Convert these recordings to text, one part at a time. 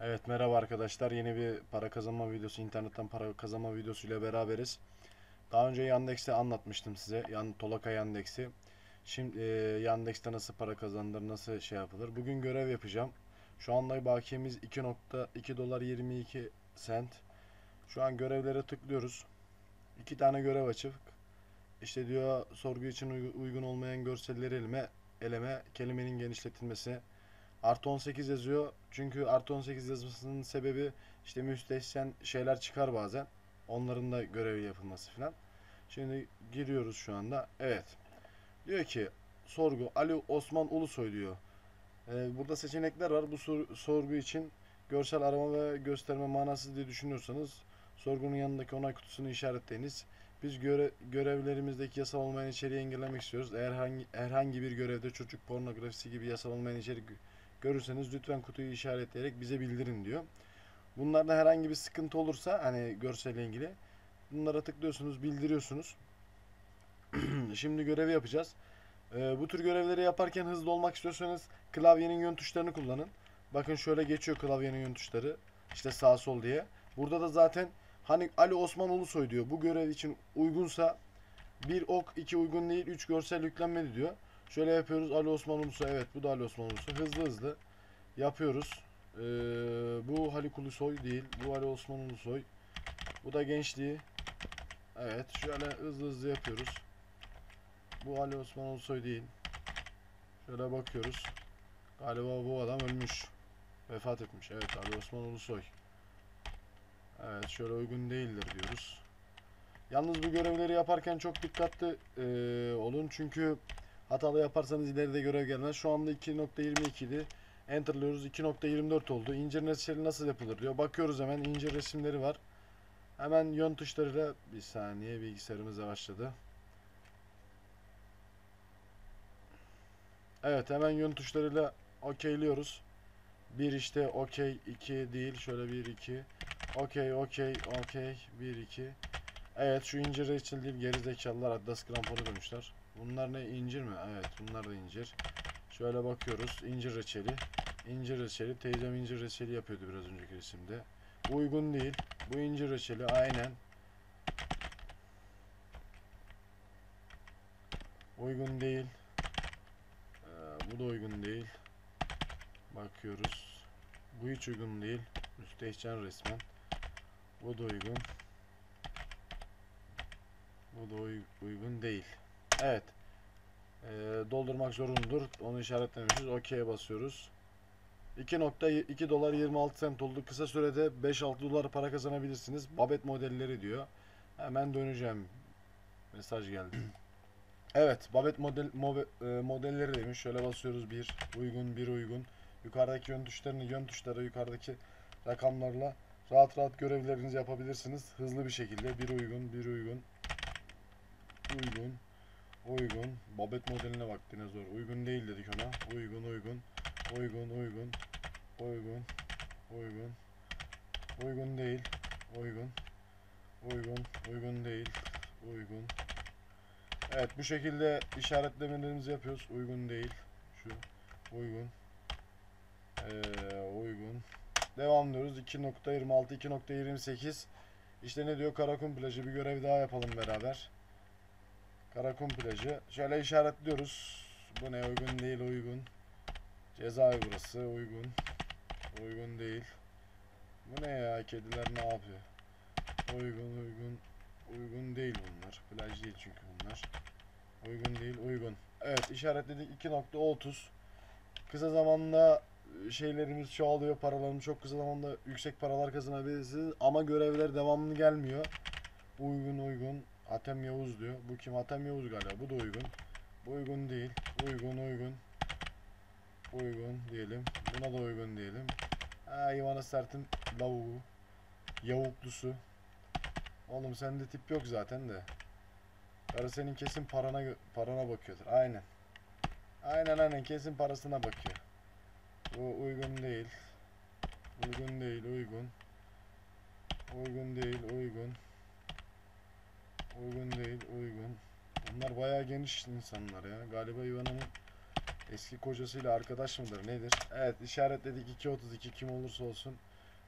Evet merhaba arkadaşlar yeni bir para kazanma videosu internetten para kazanma videosu ile beraberiz. Daha önce Yandex'i anlatmıştım size. Yan Tolaka Yandex'i. Şimdi e, Yandex'te nasıl para kazanılır, nasıl şey yapılır. Bugün görev yapacağım. Şu anda bakiyemiz 2.2 dolar 22 sent. Şu an görevlere tıklıyoruz. İki tane görev açık. İşte diyor sorgu için uy- uygun olmayan görselleri elime, eleme, kelimenin genişletilmesi. Artı 18 yazıyor. Çünkü artı 18 yazmasının sebebi işte müstehcen şeyler çıkar bazen. Onların da görevi yapılması falan. Şimdi giriyoruz şu anda. Evet. Diyor ki sorgu Ali Osman Ulusoy diyor. Ee, burada seçenekler var. Bu sor- sorgu için görsel arama ve gösterme manasız diye düşünüyorsanız sorgunun yanındaki onay kutusunu işaretleyiniz. Biz göre- görevlerimizdeki yasal olmayan içeriği engellemek istiyoruz. Eğer hangi, herhangi bir görevde çocuk pornografisi gibi yasal olmayan içerik görürseniz lütfen kutuyu işaretleyerek bize bildirin diyor. Bunlarda herhangi bir sıkıntı olursa hani görselle ilgili bunlara tıklıyorsunuz, bildiriyorsunuz. Şimdi görevi yapacağız. Ee, bu tür görevleri yaparken hızlı olmak istiyorsanız klavyenin yön tuşlarını kullanın. Bakın şöyle geçiyor klavyenin yön tuşları. İşte sağ sol diye. Burada da zaten hani Ali Osman Ulusoy diyor. Bu görev için uygunsa bir ok, iki uygun değil, üç görsel yüklenmeli diyor. Şöyle yapıyoruz. Ali Osman Ulusoy. Evet bu da Ali Osman Ulusoy. Hızlı hızlı yapıyoruz. Ee, bu Haluk Ulusoy değil. Bu Ali Osman Ulusoy. Bu da gençliği. Evet şöyle hızlı hızlı yapıyoruz. Bu Ali Osman Ulusoy değil. Şöyle bakıyoruz. Galiba bu adam ölmüş. Vefat etmiş. Evet Ali Osman Ulusoy. Evet şöyle uygun değildir diyoruz. Yalnız bu görevleri yaparken çok dikkatli eee, olun çünkü hatalı yaparsanız ileride görev gelmez. Şu anda 2.22 idi. Enter'lıyoruz 2.24 oldu. İncir reçeli nasıl yapılır diyor. Bakıyoruz hemen incir resimleri var. Hemen yön tuşlarıyla bir saniye bilgisayarımız başladı. Evet hemen yön tuşlarıyla okeyliyoruz. Bir işte okey 2 değil şöyle 1 2 okey okey okey 1 2 Evet şu incir reçel değil geri zekalılar Adidas kramponu koymuşlar. Bunlar ne incir mi? Evet bunlar da incir. Şöyle bakıyoruz incir reçeli. İncir reçeli teyzem incir reçeli yapıyordu biraz önceki resimde. Uygun değil. Bu incir reçeli aynen. Uygun değil. Ee, bu da uygun değil. Bakıyoruz. Bu hiç uygun değil. Müstehcen resmen. Bu da uygun. Bu da uy- uygun değil. Evet. Ee, doldurmak zorundur. Onu işaretlemişiz. OK'ye basıyoruz. 2.2 dolar 26 sent oldu. Kısa sürede 5-6 dolar para kazanabilirsiniz. Babet modelleri diyor. Hemen döneceğim. Mesaj geldi. Evet, Babet model mobe- e, modelleri demiş. Şöyle basıyoruz bir uygun, bir uygun. Yukarıdaki yön tuşlarını, yön tuşları yukarıdaki rakamlarla rahat rahat görevlerinizi yapabilirsiniz. Hızlı bir şekilde bir uygun, bir uygun. Uygun, uygun. Babet modeline bak dinozor. Uygun değil dedik ona. Uygun, uygun. Uygun, uygun. Uygun, uygun. Uygun değil. Uygun. Uygun, uygun değil. Uygun. Evet bu şekilde işaretlemelerimizi yapıyoruz. Uygun değil. Şu uygun. Ee, uygun. Devam diyoruz. 2.26, 2.28. İşte ne diyor? Karakum plajı. Bir görev daha yapalım beraber. Karakum plajı. Şöyle işaretliyoruz. Bu ne? Uygun değil, uygun. Cezaevi burası. Uygun. Uygun değil. Bu ne ya? Kediler ne yapıyor? Uygun, uygun. Uygun değil bunlar. Plaj değil çünkü bunlar. Uygun değil, uygun. Evet, işaretledik 2.30. Kısa zamanda e, şeylerimiz çoğalıyor, paralarımız çok kısa zamanda yüksek paralar kazanabilirsiniz ama görevler devamlı gelmiyor. Uygun, uygun. Hatem Yavuz diyor. Bu kim? Hatem Yavuz galiba. Bu da uygun. Bu uygun değil. Uygun, uygun. Uygun diyelim. Buna da uygun diyelim. Ha, Ivana Sert'in lavuğu. Yavuklusu. Oğlum sende tip yok zaten de. Karı senin kesin parana parana bakıyordur. Aynen. Aynen aynen kesin parasına bakıyor. Bu uygun değil. Uygun değil, uygun. Uygun değil, uygun. Uygun değil, uygun. Bunlar bayağı geniş insanlar ya. Galiba Ivan'ın Eski kocasıyla arkadaş mıdır nedir? Evet işaretledik 2.32 kim olursa olsun.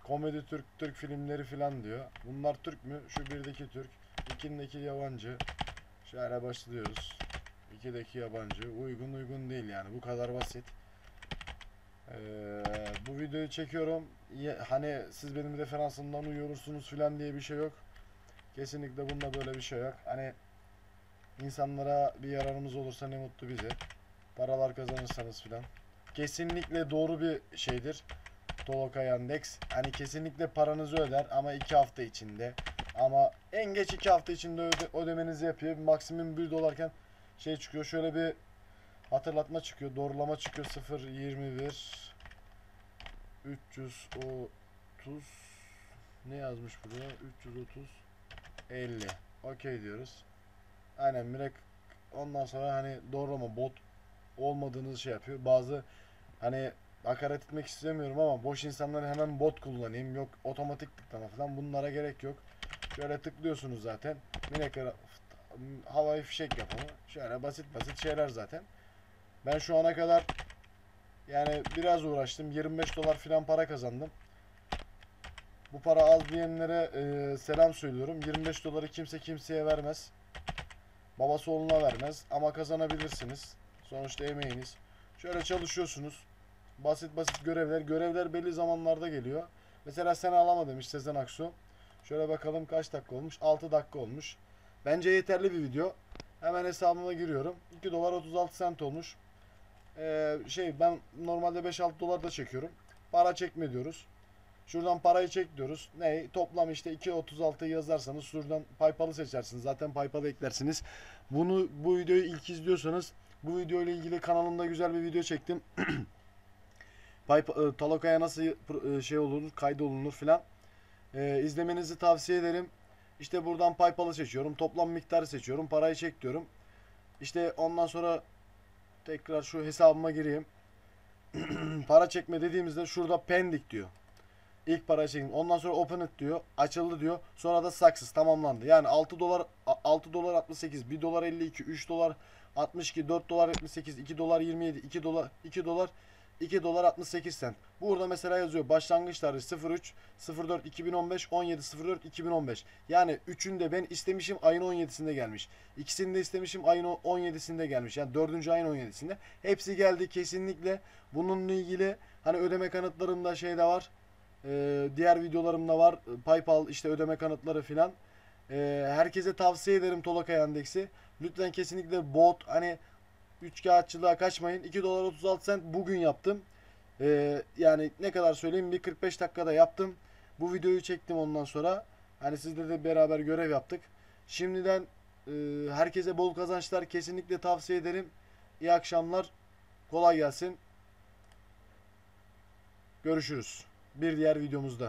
Komedi Türk, Türk filmleri filan diyor. Bunlar Türk mü? Şu birdeki Türk, ikindeki yabancı. Şöyle başlıyoruz. İkideki yabancı. Uygun uygun değil yani bu kadar basit. Ee, bu videoyu çekiyorum. Hani siz benim referansımdan uyuyorsunuz filan diye bir şey yok. Kesinlikle bunda böyle bir şey yok. Hani insanlara bir yararımız olursa ne mutlu bize. Paralar kazanırsanız filan. Kesinlikle doğru bir şeydir. Toloka Yandex. Hani kesinlikle paranızı öder ama 2 hafta içinde. Ama en geç 2 hafta içinde öde, ödemenizi yapıyor. Maksimum 1 dolarken şey çıkıyor. Şöyle bir hatırlatma çıkıyor. Doğrulama çıkıyor. 0.21 330 ne yazmış burada? 330 50 Okey diyoruz. Aynen Mirek ondan sonra hani doğrulama bot olmadığınız şey yapıyor. Bazı hani hakaret etmek istemiyorum ama boş insanlar hemen bot kullanayım. Yok otomatik tıklama falan bunlara gerek yok. Şöyle tıklıyorsunuz zaten. Ara- havai fişek yapımı. Şöyle basit basit şeyler zaten. Ben şu ana kadar yani biraz uğraştım. 25 dolar falan para kazandım. Bu para az diyenlere e, selam söylüyorum. 25 doları kimse kimseye vermez. Babası oğluna vermez ama kazanabilirsiniz. Sonuçta emeğiniz. Şöyle çalışıyorsunuz. Basit basit görevler. Görevler belli zamanlarda geliyor. Mesela sen alama demiş Sezen Aksu. Şöyle bakalım kaç dakika olmuş? 6 dakika olmuş. Bence yeterli bir video. Hemen hesabıma giriyorum. 2 dolar 36 sent olmuş. Ee, şey ben normalde 5-6 dolar da çekiyorum. Para çekme diyoruz. Şuradan parayı çek diyoruz. Ne? Toplam işte 2.36 yazarsanız şuradan PayPal'ı seçersiniz. Zaten PayPal'ı eklersiniz. Bunu bu videoyu ilk izliyorsanız bu video ile ilgili kanalımda güzel bir video çektim. PayPal, e, Taloka'ya nasıl e, şey olur, kaydolunur filan. E, izlemenizi tavsiye ederim. İşte buradan PayPal'ı seçiyorum. Toplam miktarı seçiyorum. Parayı çek diyorum. İşte ondan sonra tekrar şu hesabıma gireyim. Para çekme dediğimizde şurada pendik diyor. İlk para çekin. Ondan sonra open it diyor. Açıldı diyor. Sonra da success tamamlandı. Yani 6 dolar 6 dolar 68, 1 dolar 52, 3 dolar 62, 4 dolar 78, 2 dolar 27, 2 dolar 2 dolar 2 dolar 68 sent. Burada mesela yazıyor başlangıç tarihi 03 04 2015 17 04 2015. Yani üçünde ben istemişim ayın 17'sinde gelmiş. İkisini de istemişim ayın 17'sinde gelmiş. Yani dördüncü ayın 17'sinde. Hepsi geldi kesinlikle. Bununla ilgili hani ödeme kanıtlarımda şey de var. Ee, diğer videolarımda var. PayPal işte ödeme kanıtları filan. Ee, herkese tavsiye ederim Tolaka Yandex'i. Lütfen kesinlikle bot hani üç kağıtçılığa kaçmayın. 2 dolar 36 sent bugün yaptım. Ee, yani ne kadar söyleyeyim bir 45 dakikada yaptım. Bu videoyu çektim ondan sonra. Hani sizle de beraber görev yaptık. Şimdiden e, herkese bol kazançlar kesinlikle tavsiye ederim. İyi akşamlar. Kolay gelsin. Görüşürüz. Bir diğer videomuzda.